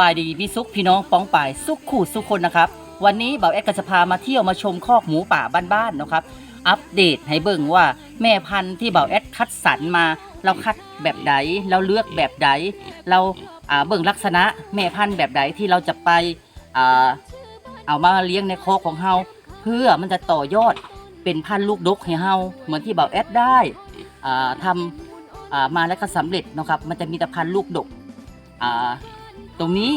บายดีพี่ซุกพี่น้องป้องป่ายสุขขู่สุขคนนะครับ วันนี้เบาแอดก็จะพามาเที่ยวมาชมคอกหมูป่าบ้านๆนะครับ อัปเดตให้เบิ่งว่าแม่พันธุ์ที่เบาแอดคัดสรรมา เราคัดแบบใดเราเลือกแบบใดเราเบิ่งลักษณะแม่พันธุ์แบบใดที่เราจะไปอเอามาเลี้ยงในคอกของเฮาเพื่อมันจะต่อยอดเป็นพันธุ์ลูกดกให้เฮาเหมือนที่เบาแอดได้ทำอ่ามาแล้วก็สำเร็จนะครับ มันจะมีแต่พันธุ์ลูกดก ตรงนี้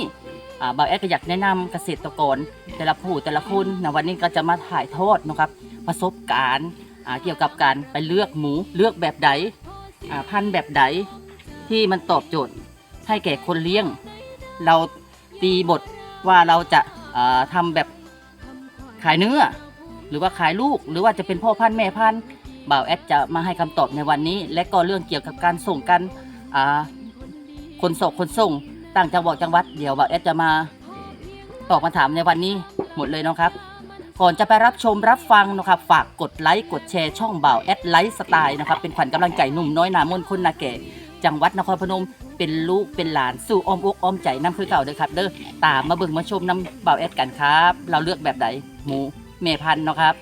อ่าวแอดก็อยากแนะนำเกษตรกรแต่ละผู้แต่ละคนนะวันนี้ก็จะมาถ่ายทอดนะครับประสบการณ์เกี่ยวกับการไปเลือกหมูเลือกแบบใดพันธุ์แบบใดที่มันตอบโจทย์ให้แก่คนเลี้ยง เราตีบทว่าเราจะาทำแบบขายเนื้อ หรือว่าขายลูก หรือว่าจะเป็นพ่อพันธุ์แม่พันธุ์บ่าวแอดจะมาให้คำตอบในวันนี้ และก็เรื่องเกี่ยวกับการส่งกันอ่าคนส่งคนส่ง ต่างจังหวัดจังหวัดเดี๋ยวบ่าวแอดจะมาตอบคำถามในวันนี้หมดเลยเนาะครับ ก่อนจะไปรับชมรับฟังนะครับ ฝากกดไลค์กดแชร์ช่องบ่าวแอดไลฟ์สไตล์นะครับ เป็นขวัญกำลังใจหนุ่มน้อยหนามนคนนาแก่จังหวัดนครพนม เป็นลูกเป็นหลานสู่อ้อมอกอ้อมใจน้ำคือเก่าเด้อครับ เด้อตามมาเบิ่งมาชมน้ำบ่าวแอดกันครับ เราเลือกแบบไหนหมูเมพันธุ์เนาะครับ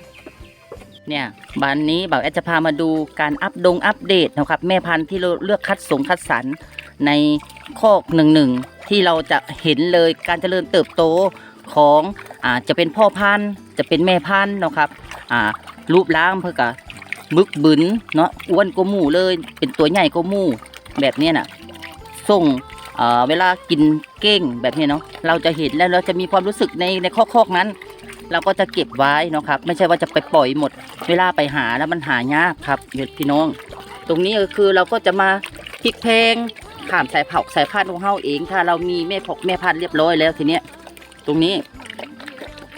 เนี่ยบันนี้บ่าวแอดจะพามาดูการอัปดงอัปเดตนะครับ แม่พันธุ์ที่เราเลือกคัดสงคัดสรร ในคอกหนึ่งหนึ่งที่เราจะเห็นเลยการเจริญเติบโตของอ่าจะเป็นพ่อพันธุ์จะเป็นแม่พันธุ์เนาะครับอ่ารูปร่างเพื่อกะบึกบึนเนาะอ้วนกว่าหมูเลยเป็นตัวใหญ่กว่าหมูแบบนี้น่ะส่งเวลากินเก้งแบบนี้เนาะเราจะเห็นแล้วเราจะมีความรู้สึกในในคอกๆนั้น เราก็จะเก็บไว้เนาะครับ ไม่ใช่ว่าจะไปปล่อยหมด เวลาไปหาแล้วมันหายากครับพี่น้อง ตรงนี้ก็คือเราก็จะมาพลิกเพลง ข้ามสายเผาสายพันธุ์ของเฮาเอง ถ้าเรามีแม่พกแม่พันธุ์เรียบร้อยแล้วทีเนี้ย ตรงนี้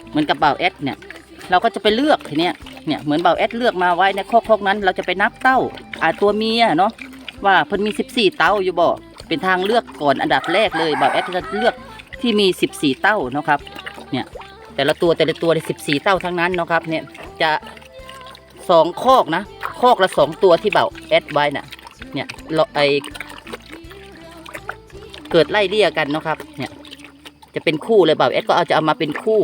เหมือนกับเบาแอดเนี่ย เราก็จะไปเลือกทีเนี้ยเนี่ยเหมือนเบาแอดเลือกมาไว้ในคอกๆนั้น เราจะไปนับเต้าอาตัวเมียเนาะว่าเพิ่นมี 14 เต้าอยู่บ่เป็นทางเลือกก่อนอันดับแรกเลยเบาแอดจะเลือกที่มี 14 เต้าเนาะครับ เนี่ยแต่ละตัวแต่ละตัวสิบสี่เต้าทั้งนั้นเนาะครับ เนี่ยจะสองคอกนะคอกละสองตัวที่เบาแอดไว้น่ะเนี่ยไอ เกิดไล่เลี่ยกันนะครับ เนี่ย จะเป็นคู่เลยเบาแอดก็เอาจะเอามาเป็นคู่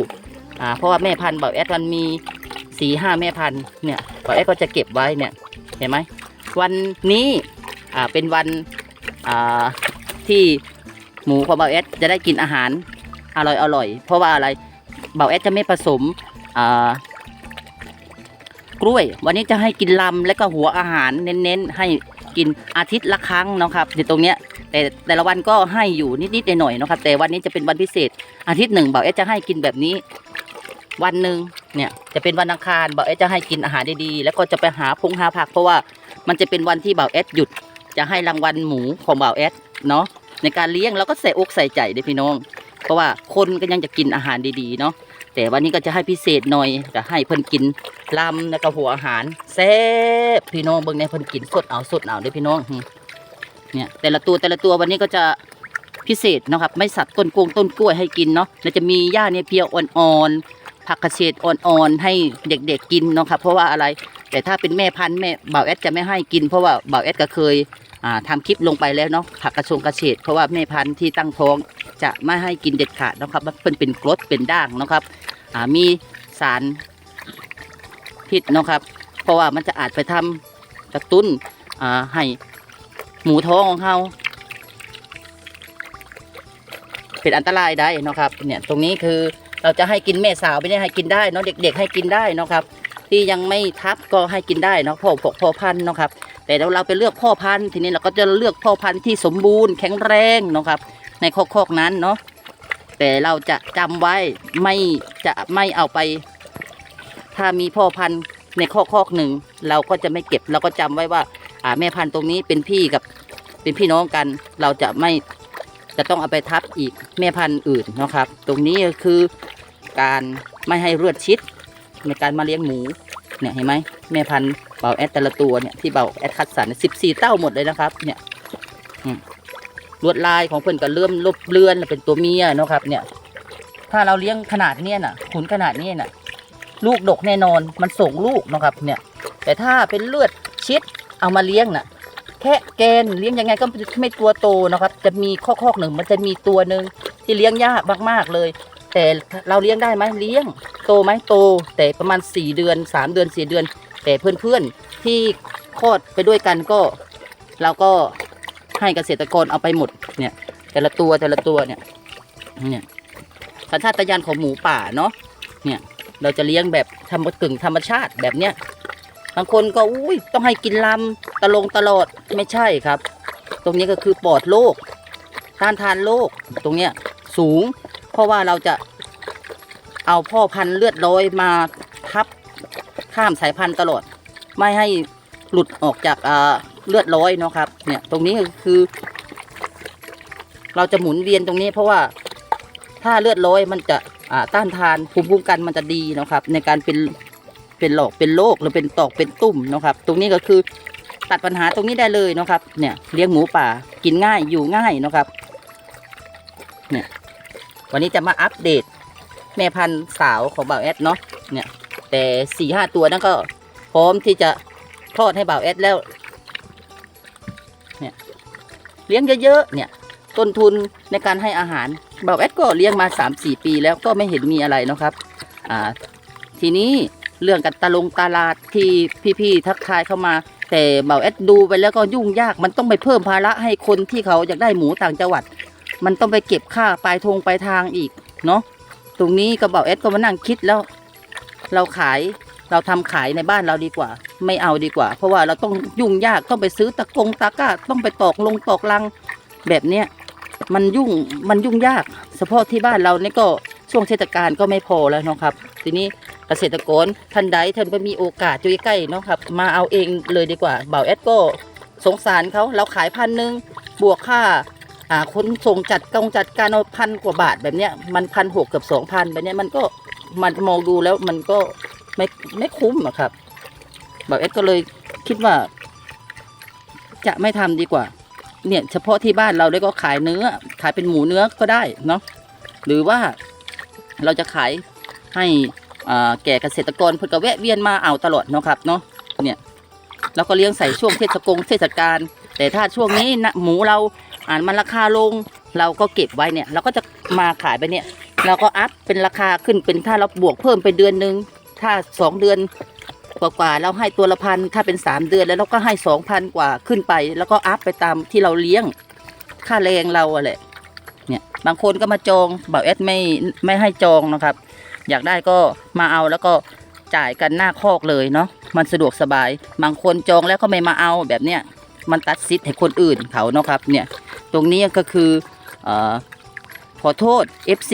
อ่า เพราะว่าแม่พันธุ์เบาแอดมันมีสี่ห้าแม่พันธุ์เนี่ยเบาแอดก็จะเก็บไว้เนี่ย เห็นไหมวันนี้ อ่า เป็นวัน อ่า ที่หมูของเบาแอดจะได้กินอาหารอร่อยอร่อย เพราะว่าอะไร เบาแอดจะไม่ผสม อ่ากล้วย วันนี้จะให้กินลำและก็หัวอาหารเน้นๆ ให้กินอาทิตย์ละครั้งนะครับในตรงเนี้ย แต่แต่ละวันก็ให้อยู่นิดๆหน่อยๆนะครับ แต่วันนี้จะเป็นวันพิเศษ อาทิตย์หนึ่งเบาแอดจะให้กินแบบนี้ วันหนึ่งเนี่ยจะเป็นวันอังคารเบาแอดจะให้กินอาหารดีๆแล้วก็จะไปหาพงหาผัก เพราะว่ามันจะเป็นวันที่เบาแอดหยุด จะให้รางวัลหมูของเบาแอดเนาะในการเลี้ยงเราก็ใส่อกใส่ใจเด้พี่น้อง เพราะว่าคนก็ยังจะกินอาหารดีๆเนาะแต่วันนี้ก็จะให้พิเศษหน่อยจะให้เพิ่นกินลำแล้วก็หัวอาหารแซ่บพี่น้องเบิ่งในเพิ่นกินสดเอาสดเอาเด้พี่น้อง เนี่ยแต่ละตัวแต่ละตัววันนี้ก็จะพิเศษนะครับ ไม่สัตว์ต้นกงต้นกล้วยให้กินเนาะแล้วจะมีหญ้าเนี่ยเพียวอ่อนๆผักกระเฉดอ่อนๆให้เด็กๆกินเนาะครับเพราะว่าอะไรแต่ถ้าเป็นแม่พันธุ์แม่บ่าวแอดจะไม่ให้กิน เพราะว่าบ่าวแอดก็เคยอ่าทำคลิปลงไปแล้วเนาะผักกระชงกระเฉดเพราะว่าแม่พันธุ์ที่ตั้งท้องจะไม่ให้กินเด็ดขาดนะครับมันเป็นเป็นกรดเป็นด่างนะครับมีสารพิษนะครับ เพราะว่ามันจะอาจไปทำกระตุ้นให้ หมูท้องของเขาเป็นอันตรายได้นะครับ เนี่ยตรงนี้คือเราจะให้กินแม่สาวไม่ได้ให้กินได้เนาะเด็ก ๆ ให้กินได้นะครับ ที่ยังไม่ทับก็ให้กินได้เนาะพ่อพกพ่อพันธุ์นะครับ แต่เราเราไปเลือกพ่อพันธุ์ทีนี้เราก็จะเลือกพ่อพันธุ์ที่สมบูรณ์แข็งแรงนะครับ ในคอกคอกๆนั้นเนาะแต่เราจะจำไว้ไม่จะไม่เอาไป ถ้ามีพ่อพันธุ์ในคอกคอกๆหนึ่งเราก็จะไม่เก็บเราก็จำไว้ว่า อ่าแม่พันธุ์ตรงนี้เป็นพี่กับเป็นพี่น้องกัน เราจะไม่จะต้องเอาไปทับอีกแม่พันธุ์อื่นนะครับ ตรงนี้คือการไม่ให้เลือดชิดในการมาเลี้ยงหมูเนี่ยเห็นไหมแม่พันธุ์เบาแอดแต่ละตัวเนี่ยที่เบาแอดคัดสรรสิบสี่เต้าหมดเลยนะครับเนี่ยลวดลายของเพิ่อนก็เริ่มลบเลือนเป็นตัวเมียนะครับ เนี่ย ถ้าเราเลี้ยงขนาดเนี้ยน่ะขุนขนาดเนี้ยน่ะ ลูกดกแน่นอนมันส่งลูกนะครับ เนี่ย แต่ถ้าเป็นเลือดชิด เอามาเลี้ยงน่ะ แค่แกนเลี้ยงยังไงก็ไม่ตัวโตนะครับ จะมีข้อข้อหนึ่งมันจะมีตัวหนึ่งที่เลี้ยงยากมากๆเลย แต่เราเลี้ยงได้ไหมเลี้ยง โตไหมโต แต่ประมาณ 4 เดือน 3 เดือน 4 เดือน แต่เพื่อนๆที่คลอดไปด้วยกันก็ เราก็ให้เกษตรกรเอาไปหมดเนี่ย แต่ละตัวแต่ละตัวเนี่ยเนี่ยสัญชาตญาณของหมูป่าเนาะเนี่ยเราจะเลี้ยงแบบธรรมกึ่งธรรมชาติแบบเนี้ย บางคนก็อุ้ยต้องให้กินลำตะลงตลอดไม่ใช่ครับ ตรงนี้ก็คือปลอดโรคต้านทานโรคตรงเนี้ยสูง เพราะว่าเราจะเอาพ่อพันธุ์เลือดร้อยมาทับข้ามสายพันธุ์ตลอด ไม่ให้หลุดออกจากอ่าเลือดร้อยเนาะครับ เนี่ยตรงนี้คือ เราจะหมุนเวียนตรงนี้ เพราะว่าถ้าเลือดร้อยมันจะต้านทานภูมิคุ้มกันมันจะดีนะครับ ในการเป็น เป็นหลอกเป็นโรคหรือเป็นตอกเป็นตุ่มนะครับ ตรงนี้ก็คือตัดปัญหาตรงนี้ได้เลยนะครับ เนี่ยเลี้ยงหมูป่ากินง่ายอยู่ง่ายนะครับ เนี่ยวันนี้จะมาอัปเดตแม่พันธุ์สาวของบ่าวแอดเนาะเนี่ย แต่สี่ห้าตัวนั่นก็พร้อมที่จะคลอดให้บ่าวแอดแล้ว เนี่ยเลี้ยงเยอะๆเนี่ยต้นทุนในการให้อาหารบ่าวแอดก็เลี้ยงมาสามสี่ปีแล้วก็ไม่เห็นมีอะไรนะครับ อ่า ทีนี้ เรื่องกันตะลงตลาดที่พี่ๆทักทายเข้ามา แต่เบ่าแอดดูไปแล้วก็ยุ่งยากมันต้องไปเพิ่มภาระให้คนที่เขาอยากได้หมูต่างจังหวัด มันต้องไปเก็บค่าปลายทงปลายทางอีกเนาะตรงนี้กระเป๋าเอสก็มานั่งคิดแล้ว เราขายเราทำขายในบ้านเราดีกว่า ไม่เอาดีกว่า เพราะว่าเราต้องยุ่งยากต้องไปซื้อตะกงตะก้าต้องไปตอกลงตอกลังแบบเนี้ยมันยุ่งมันยุ่งยาก เฉพาะที่บ้านเรานี่ก็ช่วงเทศกาลก็ไม่พอแล้วนะครับ ทีนี้ เกษตรกรท่านใดท่านไปมีโอกาสอยู่ใกล้ๆเนาะครับ มาเอาเองเลยดีกว่าเบาเอสก็สงสารเขาเราขายพันหนึ่งบวกค่าอ่าขนส่งจัดกองจัดการเอาพันกว่าบาทแบบเนี้ยมันพันหกเกือบสองพันแบบเนี้ยมันก็มันมองดูแล้วมันก็ไม่ไม่คุ้มอะครับบอกเอสก็เลยคิดว่า จะไม่ทำดีกว่า เนี่ยเฉพาะที่บ้านเราได้ก็ขายเนื้อ ขายเป็นหมูเนื้อก็ได้เนาะหรือว่าเราจะขายให้ แก่เกษตรกรเพื่อก็แวะเวียนมาเอาตลอดเนาะครับเนาะเนี่ยเราก็เลี้ยงใส่ช่วงเทศกงเทศกาลแต่ถ้าช่วงนี้นะหมูเราอ่านมันราคาลงเราก็เก็บไว้เนี่ย เราก็จะมาขายไปเนี่ย เราก็อัพเป็นราคาขึ้นเป็นถ้าเราบวกเพิ่มไปเดือนนึงถ้าสองเดือนกว่าๆเราให้ตัวละพันถ้าเป็นสามเดือนแล้วเราก็ให้สองพันกว่าขึ้นไป แล้วก็อัพไปตามที่เราเลี้ยงค่าแรงเราอะแหละเนี่ยบางคนก็มาจองบ่าวแอดไม่ไม่ให้จองนะครับ อยากได้ก็มาเอาแล้วก็จ่ายกันหน้าคอกเลยเนาะมันสะดวกสบาย บางคนจองแล้วก็ไม่มาเอาแบบเนี้ยมันตัดสิทธิ์ให้คนอื่นเขาเนาะครับเนี่ยตรงนี้ก็คืออขอโทษ FC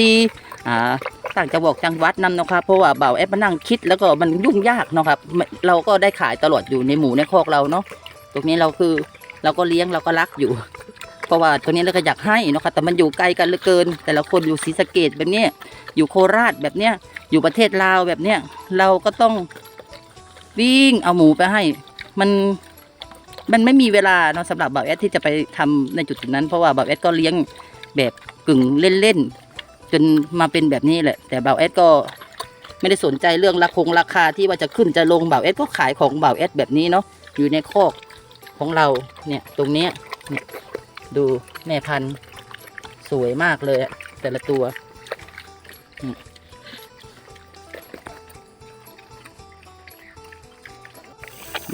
อ่าต่างจังหวัดจังหวัดนำเนาะครับเพราะว่าเบาแอปมานั่งคิดแล้วก็มันยุ่งยากเนาะครับเราก็ได้ขายตลอดอยู่ในหมู่ในคอกเราเนาะตรงนี้เราคือเราก็เลี้ยงเราก็รักอยู่ เพราะว่าตรงนี้เราก็อยากให้เนาะครับแต่มันอยู่ไกลกันเหลือเกิน แต่ละคนอยู่ศรีสะเกดแบบเนี้ยอยู่โคราชแบบเนี้ยอยู่ประเทศลาวแบบเนี้ยเราก็ต้องวิ่งเอาหมูไปให้ มันมันไม่มีเวลาเนาะสำหรับบ่าวแอดที่จะไปทำในจุดนั้น เพราะว่าบ่าวแอดก็เลี้ยงแบบกึ่งเล่นๆจนมาเป็นแบบนี้แหละ แต่บ่าวแอดก็ไม่ได้สนใจเรื่องราคงราคาที่ว่าจะขึ้นจะลงบ่าวแอดก็ขายของบ่าวแอดแบบนี้เนาะอยู่ในคอกของเราเนี่ยตรงเนี้ยเนี่ย ดูแม่พันธุ์สวยมากเลยแต่ละตัว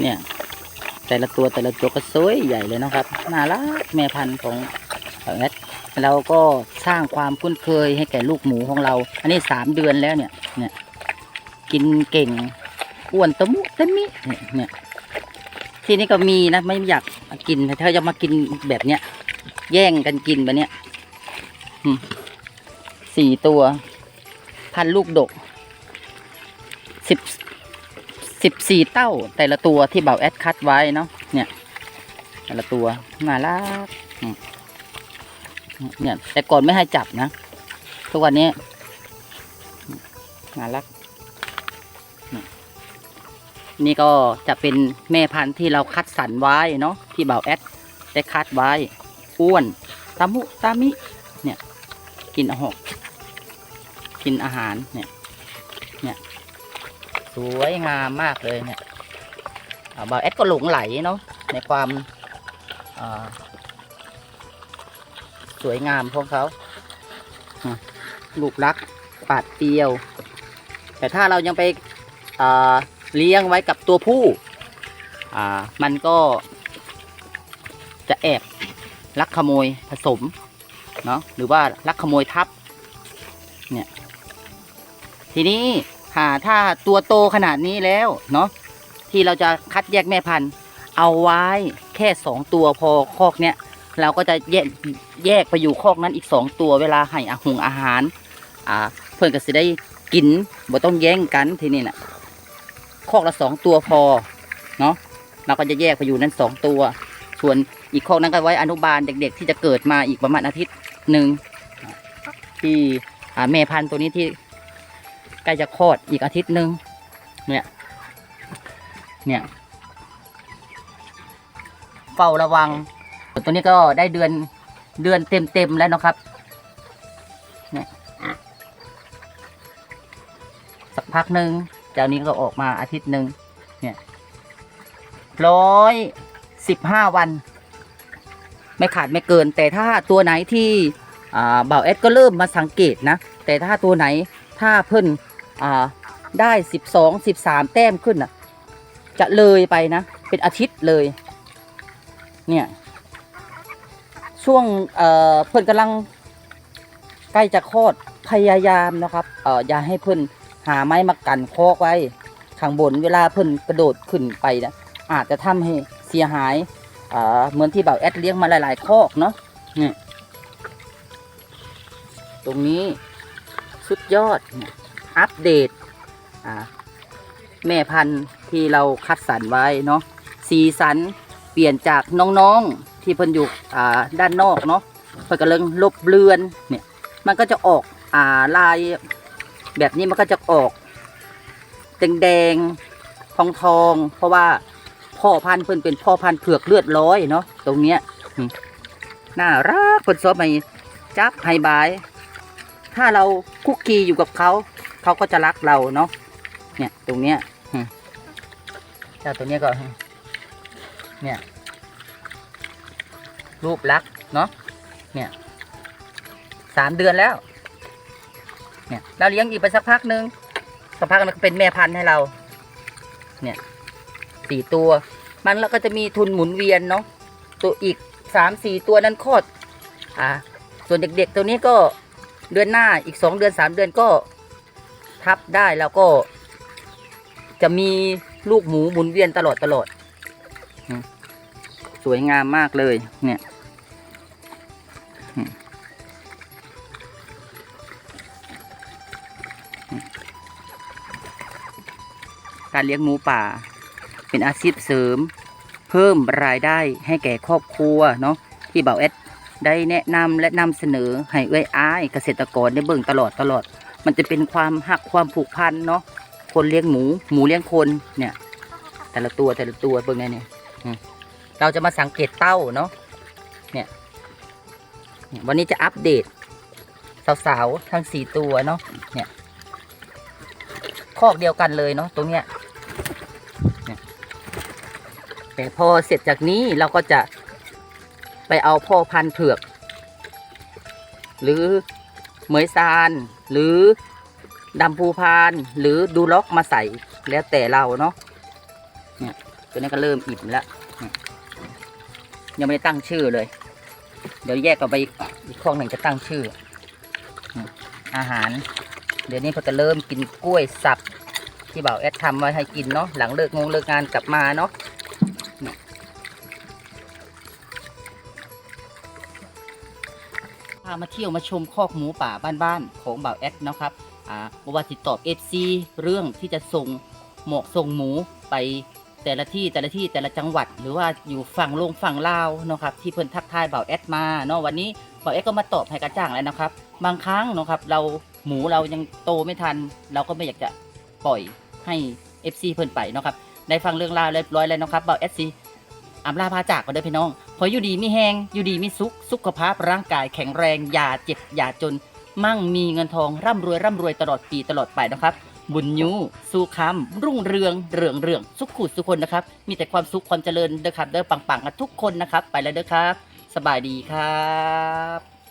เนี่ย แต่ละตัวแต่ละตัวก็สวยใหญ่เลยนะครับ น่ารักแม่พันธุ์ของแอดเราก็สร้างความคุ้นเคยให้แก่ลูกหมูของเรา อันนี้สามเดือนแล้วเนี่ย เนี่ย กินเก่งอ้วนตะมุตะมิเนี่ยเนี่ยที่นี่ก็มีนะไม่อยากกินแต่ถ้าจะมากินแบบเนี้ย แย่งกันกินบบเนี้ยสี่ตัว พันลูกดกสิบสิบสี่เต้า แต่ละตัวที่เบาแอดคัดไว้เนาะเนี่ย แต่ละตัวน่ารักเนี่ย แต่ก่อนไม่ให้จับนะ ทุกวันนี้น่ารัก นี่นี่ก็จะเป็นแม่พันธุ์ที่เราคัดสรรไว้เนาะที่เบาแอดได้คัดไว้ อ้วนตามุตามิ เนี่ย กินอาหารกินอาหารเนี่ย เนี่ย สวยงามมากเลยเนี่ยบ่าวแอดก็หลงไหลเนาะในความาสวยงามพวกเขาลูกรักปาดเตียว แต่ถ้าเรายังไปเลี้ยงไว้กับตัวผู้มันก็จะแอบ ลักขโมยผสมเนาะหรือว่าลักขโมยทับเนี่ยทีนี้หาถ้าตัวโตขนาดนี้แล้วเนาะที่เราจะคัดแยกแม่พันธุ์ เอาไว้แค่สองตัวพอคอกเนี้ยเราก็จะแยกแยกไปอยู่คอกนั้นอีกสองตัวเวลาให้อาหงอาหารอ่าเพื่อนก็จะได้กินบ่ต้องแย่งกันทีนี้น่ะคอกละสองตัวพอเนาะเราก็จะแยกไปอยู่นั้นสองตัว ส่วน อีกคอกนั้นก็ไว้อนุบาลเด็ก ๆ ที่จะเกิดมาอีกประมาณอาทิตย์หนึ่งที่แม่พันธุ์ตัวนี้ที่ใกล้จะคลอดอีกอาทิตย์หนึ่งเนี่ยเนี่ยเฝ้าระวัง ตัวนี้ก็ได้เดือนเดือนเต็มๆแล้วนะครับเนี่ยสักพักหนึ่งเจ้านี้ก็ออกมาอาทิตย์หนึ่งเนี่ยร้อยสิบห้าวัน ไม่ขาดไม่เกิน แต่ถ้าตัวไหนที่อ่าบ่าเอสก็เริ่มมาสังเกตนะ แต่ถ้าตัวไหนถ้าเพิ่นอ่าได้สิบสองสิบสามแต้มขึ้นอะ จะเลยไปนะ เป็นอาทิตย์เลย เนี่ย ช่วงเอ่อเพิ่นกำลังใกล้จะคลอดพยายามนะครับเอออย่าให้เพิ่นหาไม้มากันคอกไว้ ข้างบนเวลาเพิ่นกระโดดขึ้นไปนะอาจจะทำให้เสียหาย อ่าเหมือนที่บ่าวแอดเลี้ยงมาหลายๆคอกเนาะนี่ตรงนี้สุดยอดอัปเดตอ่าแม่พันธุ์ที่เราคัดสรรไว้เนาะสีสันเปลี่ยนจากน้องๆที่เพิ่นอยู่อ่าด้านนอกเนาะเพิ่นกำลังลบเลือนเนี่ยมันก็จะออกอ่าลายแบบนี้มันก็จะออกแดงๆทองๆเพราะว่า พ่อพันธุ์เพิ่นเป็นพ่อพันธุ์เผือกเลือดร้อยเนาะตรงเนี้ยน่ารักเพิ่นซอบให้จับให้บาย ถ้าเราคุกคีอยู่กับเขา เขาก็จะรักเราเนาะเนี่ยตรงเนี้ยเจ้าตัวเนี้ยก็ เนี่ย รูปลักษณ์เนาะเนี่ยสามเดือนแล้ว เนี่ย เราเลี้ยงอีกไปสักพักหนึ่งสักพักมันก็เป็นแม่พันธุ์ให้เรา เนี่ย สี่ตัว มันแล้วก็จะมีทุนหมุนเวียนเนาะตัวอีกสามสี่ตัวนั้นคลอดอ่าส่วนเด็กๆ ตัวนี้ก็เดือนหน้าอีกสองเดือนสามเดือนก็ทับได้แล้วก็ จะมีลูกหมูหมุนเวียนตลอดตลอด สวยงามมากเลยเนี่ยการเลี้ยงหมูป่า เป็นอาชีพเสริม เพิ่มรายได้ให้แก่ครอบครัวเนาะที่เบาเอสได้แนะนำและนำเสนอให้เอ้ยอ้ายเกษตรกรได้เบิ่งตลอดตลอด มันจะเป็นความหักความผูกพันเนาะคนเลี้ยงหมูหมูเลี้ยงคนเนี่ย แต่ละตัวแต่ละตัวเบิ่งไงเนี่ยเราจะมาสังเกตเต้าเนาะเนี่ยวันนี้จะอัปเดต สาวๆทั้งสี่ตัวเนาะเนี่ยคอกเดียวกันเลยเนาะตรงเนี้ย แต่พอเสร็จจากนี้เราก็จะไปเอาพ่อพันธุ์เผือก หรือเหมยซาน หรือดำภูพาน หรือดูล็อกมาใส่แล้วแต่เราเนาะเนี่ยตัวนี้ก็เริ่มอิ่มแล้วยังไม่ได้ตั้งชื่อเลย เดี๋ยวแยกกันไปอีกอีกข้องหนึ่งจะตั้งชื่อ อาหาร เดี๋ยวนี้เขาจะเริ่มกินกล้วยสับที่บ่าวแอดทำไว้ให้กินเนาะหลังเลิกงงเลิกงานกลับมาเนาะามาเที่ยวมาชมคอกหมูป่าบ้านๆของบ่าวแอดนะครับอ่าบว่าติดตอบเอฟซีเรื่องที่จะส่งหมอกส่งหมูไปแต่ละที่แต่ละที่แต่ละจังหวัด หรือว่าอยู่ฝั่งลงฝั่งลาวเนาะครับที่เพิ่นทักทายบ่าวแอดมาเนาะวันนี้บ่าวแอดก็มาตอบให้กระจ่างแล้วนะครับ บางครั้งเนาะครับเราหมูเรายังโตไม่ทัน เราก็ไม่อยากจะปล่อยให้ FC เพิ่นไปเนาะครับได้ฟังเรื่องราวเรียบร้อยแล้วเนาะครับเบา FC อำลาพาจากกันเด้อพี่น้อง ออยู่ดีมีแหงอยู่ดีมีสุข สุขภาพร่างกายแข็งแรง อย่าเจ็บ อย่าจน มั่งมีเงินทอง ร่ำรวย ร่ำรวยตลอดปีตลอดไปนะครับ บุญยูสู่คำรุ่งเรืองเรืองเรืองสุขขุดสุขคนนะครับ มีแต่ความสุขความเจริญเด้อครับเด้อปังๆกันทุกคนนะครับ ไปแล้วเด้อครับ สบายดีครับ